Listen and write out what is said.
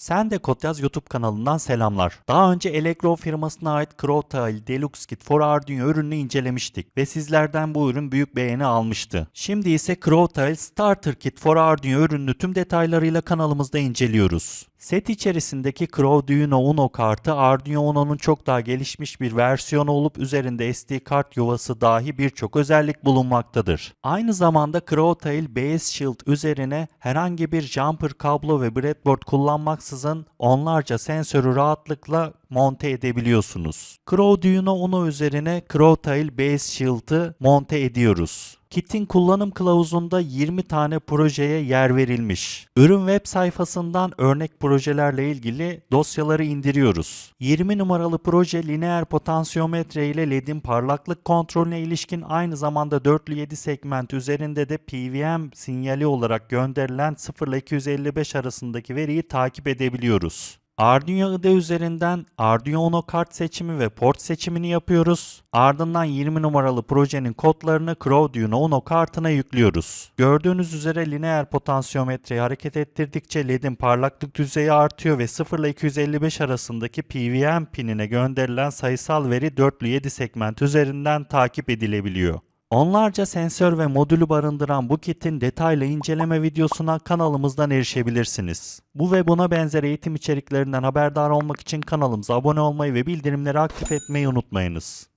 Sen de Kod Yaz YouTube kanalından selamlar. Daha önce Allegro firmasına ait Crowtail Deluxe Kit for Arduino ürününü incelemiştik ve sizlerden bu ürün büyük beğeni almıştı. Şimdi ise Crowtail Starter Kit for Arduino ürününü tüm detaylarıyla kanalımızda inceliyoruz. Set içerisindeki Crowduino Uno kartı Arduino Uno'nun çok daha gelişmiş bir versiyonu olup üzerinde SD kart yuvası dahi birçok özellik bulunmaktadır. Aynı zamanda Crowtail Base Shield üzerine herhangi bir jumper kablo ve breadboard kullanmaksızın onlarca sensörü rahatlıkla monte edebiliyorsunuz. Crowduino Uno üzerine Crowtail Base Shield'ı monte ediyoruz. Kit'in kullanım kılavuzunda 20 tane projeye yer verilmiş. Ürün web sayfasından örnek projelerle ilgili dosyaları indiriyoruz. 20 numaralı proje lineer potansiyometre ile LED'in parlaklık kontrolüne ilişkin aynı zamanda dörtlü 7 segment üzerinde de PWM sinyali olarak gönderilen 0 ile 255 arasındaki veriyi takip edebiliyoruz. Arduino IDE üzerinden Arduino kart seçimi ve port seçimini yapıyoruz. Ardından 20 numaralı projenin kodlarını Crowduino Uno kartına yüklüyoruz. Gördüğünüz üzere lineer potansiyometreyi hareket ettirdikçe LED'in parlaklık düzeyi artıyor ve 0 ile 255 arasındaki PWM pinine gönderilen sayısal veri 4'lü 7 segment üzerinden takip edilebiliyor. Onlarca sensör ve modülü barındıran bu kitin detaylı inceleme videosuna kanalımızdan erişebilirsiniz. Bu ve buna benzer eğitim içeriklerinden haberdar olmak için kanalımıza abone olmayı ve bildirimleri aktif etmeyi unutmayınız.